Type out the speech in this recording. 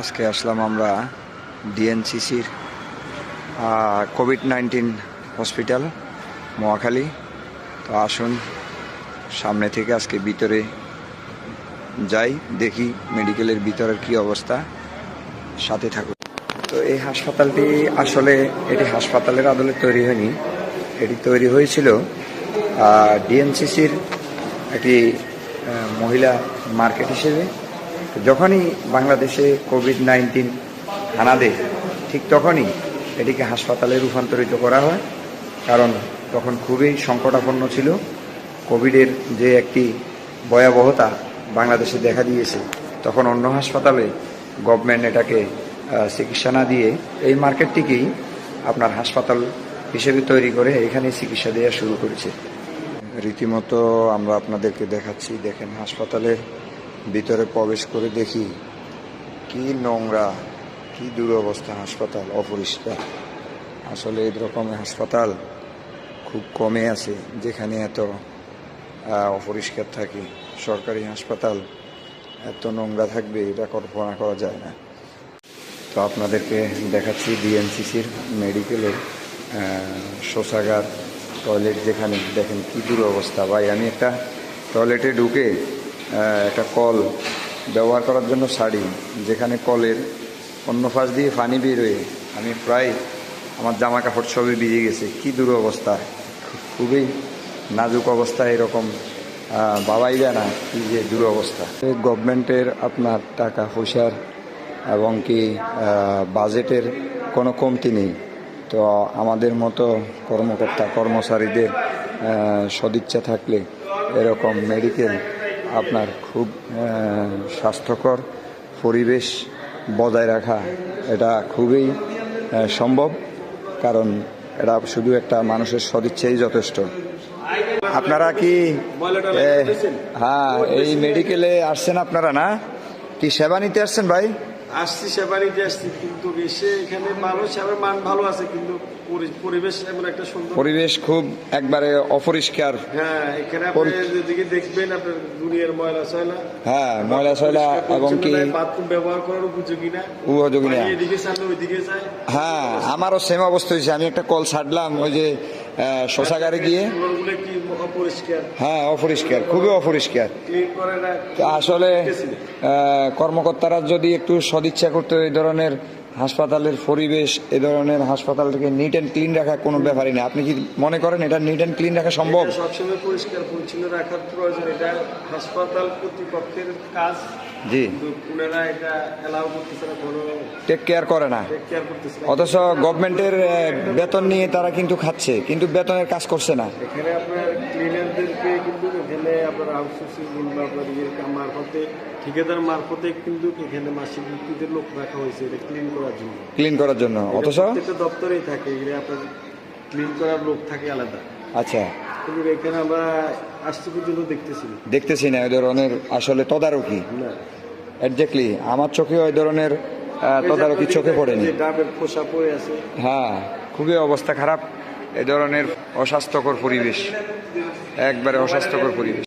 আজকে আসলাম আমরা ডিএনসিসির কোভিড নাইন্টিন হসপিটাল মহাখালী। তো আসুন, সামনে থেকে আজকে ভিতরে যাই, দেখি মেডিকেলের ভিতরের কি অবস্থা। সাথে থাকুন। তো এই হাসপাতালটি আসলে এটি হাসপাতালের আদলে তৈরি হয়নি। এটি তৈরি হয়েছিল ডিএনসিসির একটি মহিলা মার্কেট হিসেবে। যখনই বাংলাদেশে কোভিড নাইন্টিন হানা দেয়, ঠিক তখনই এটিকে হাসপাতালে রূপান্তরিত করা হয়। কারণ তখন খুবই সংকটাপন্ন ছিল। কোভিডের যে একটি ভয়াবহতা বাংলাদেশে দেখা দিয়েছে, তখন অন্য হাসপাতালে গভর্নমেন্ট এটাকে চিকিৎসা না দিয়ে এই মার্কেটটিকেই আপনার হাসপাতাল হিসেবে তৈরি করে এখানে চিকিৎসা দেওয়া শুরু করেছে। রীতিমতো আমরা আপনাদেরকে দেখাচ্ছি, দেখেন হাসপাতালের ভিতরে প্রবেশ করে দেখি কি নোংরা, কি দুরবস্থা হাসপাতাল, অপরিষ্কার। আসলে এই রকমের হাসপাতাল খুব কমে আছে, যেখানে এত অপরিষ্কার থাকে। সরকারি হাসপাতাল এত নোংরা থাকবে, এটা কল্পনা করা যায় না। তো আপনাদেরকে দেখাচ্ছি ডিএনসিসির মেডিকেলের শৌচাগার, টয়লেট যেখানে, দেখেন কি দুরবস্থা। ভাই, আমি একটা টয়লেটে ঢুকে একটা কল ব্যবহার করার জন্য ছাড়ি যেখানে কলের অন্য পাশ দিয়ে পানি বেরোয় আমি প্রায় আমার জামা কাপড় সবই ভিজে গেছে। কি দুরবস্থা। খুবই নাজুক অবস্থা এরকম। বাবাই যায় না কি যে দুরবস্থা। গভর্নমেন্টের আপনার টাকা পয়সার এবং কি বাজেটের কোনো কমতি নেই। তো আমাদের মতো কর্মকর্তা, কর্মচারীদের সদিচ্ছা থাকলে এরকম মেডিকেল আপনার খুব স্বাস্থ্যকর পরিবেশ বজায় রাখা এটা খুবই সম্ভব। কারণ এটা শুধু একটা মানুষের সদিচ্ছাই যথেষ্ট। আপনারা কি হ্যাঁ এই মেডিকেলে আসছেন আপনারা না? কি সেবা নিতে আসছেন ভাই? আসছি সেবা নিতে আসছি কিন্তু এসে এখানে মানুষ সেবার মান ভালো আছে কিন্তু পরি- পরিবেশ এমন একটা সুন্দর। পরিবেশ খুব একবারে অপরিষ্কার। হ্যাঁ এখানে আপনি যেদিকে দেখবেন আপনার দুনিয়ার ময়লা সয়লা হ্যাঁ ময়লা সয়লা এবং কি বাথরুম ব্যবহার করার উপযোগী না। উপযোগী না। এদিকে সামনে ওইদিকে যায় হ্যাঁ আমারও সেম অবস্থা হয়েছে। আমি একটা কল ছাড়লাম ওই যে শৌচাগারে গিয়ে? হ্যাঁ অপরিষ্কার খুবই অপরিষ্কার। আসলে কর্মকর্তারা যদি একটু সদিচ্ছা করতো এই ধরনের হাসপাতালের পরিবেশ এ ধরনের হাসপাতালটাকে নিট অ্যান্ড ক্লিন রাখা কোনো ব্যাপারই না। আপনি কি মনে করেন এটা নিট অ্যান্ড ক্লিন রাখা সম্ভব? সবসময় পরিষ্কার পরিচ্ছন্ন রাখার প্রয়োজন। এটা হাসপাতাল কর্তৃপক্ষের কাজ। জি। কিন্তু এটা এলাও করতেছে না কোনো টেক কেয়ার করে না। অথচ গভর্নমেন্টের বেতন নিয়ে তারা কিন্তু খাচ্ছে কিন্তু বেতনের কাজ করছে না। এখানে আপনার ক্লিনারদেরকে কিন্তু এখানে আপনার আউটসোর্সিং কিংবা আপনার ইয়ের মারফতে ঠিকাদার মারফতে কিন্তু এখানে মাসিক ভিত্তিতে লোক রাখা হয়েছে। এটা ক্লিন করার জন্য। ক্লিন করার জন্য। অথচ? প্রত্যেকটা দপ্তরেই থাকে এখানে আপনার ক্লিন করার লোক থাকে আলাদা। আচ্ছা। কিন্তু এখানে আমরা আসতে পর্যন্ত দেখতেছি না। দেখতেছি না ওই ধরনের আসলে তদারকি? না। একজাক্টলি আমার চোখে ওই ধরনের তদারকি চোখে পড়েনি। ডাবের খোসা পড়ে আছে। হ্যাঁ খুবই অবস্থা খারাপ এ ধরনের অস্বাস্থ্যকর পরিবেশ একবারে অস্বাস্থ্যকর পরিবেশ।